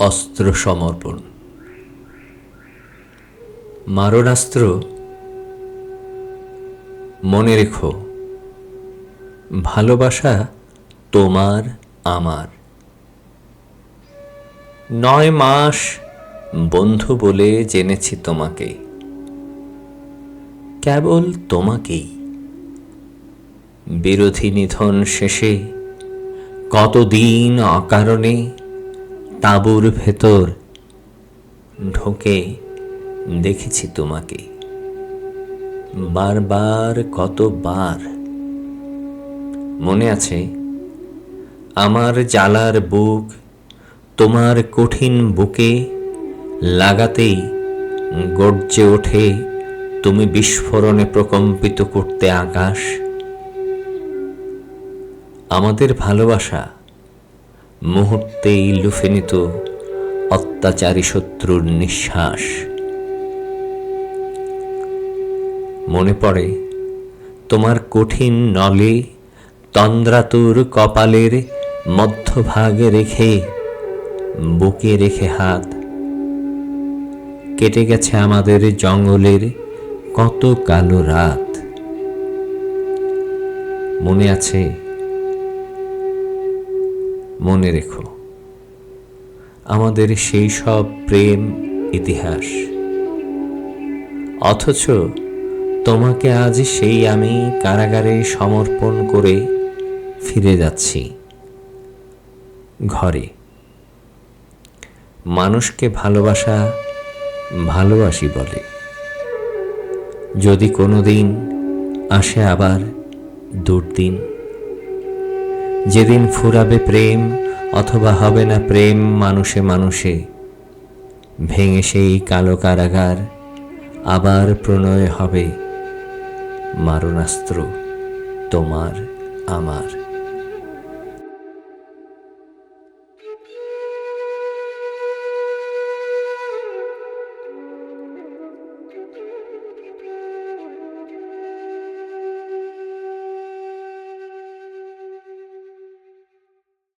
অস্ত্র সমর্পণ মারণাস্ত্র মনে রেখো, ভালোবাসা তোমার আমার। নয় মাস বন্ধু বলে জেনেছি তোমাকে, কেবল তোমাকেই। বিরোধী নিধন শেষে কতদিন অকারণে তাঁবুর ভেতর ঢোকে দেখেছি তোমাকে। বারবার কতবার মনে আছে, আমার জ্বালার বুক তোমার কঠিন বুকে লাগাতেই গর্জে ওঠে, তুমি বিস্ফোরণে প্রকম্পিত করতে আকাশ। আমাদের ভালোবাসা মুহূর্তেই লুফে নিত অত্যাচারী শত্রুর নিঃশ্বাস। মনে পড়ে, তোমার কঠিন নলে তন্দ্রাতুর কপালের মধ্যভাগে রেখে বুকে রেখে হাত কেটে গেছে আমাদের জঙ্গলের কত কালো রাত। মনে আছে মনে রেখো। আমাদের সেই সব প্রেম ইতিহাস। অথচ তোমাকে আজ সেই আমি কারাগারে সমর্পণ করে ফিরে যাচ্ছি। ঘরে। মানুষকে ভালোবাসা ভালোবাসি বলে। যদি কোনো দিন আসে আবার দুর্দিন। যেদিন ফুরাবে প্রেম, অথবা হবে না প্রেম মানুষে মানুষে। ভেঙে সেই কালো কারাগার, আবার প্রণয় হবে। মারণাস্ত্র তোমার, আমার।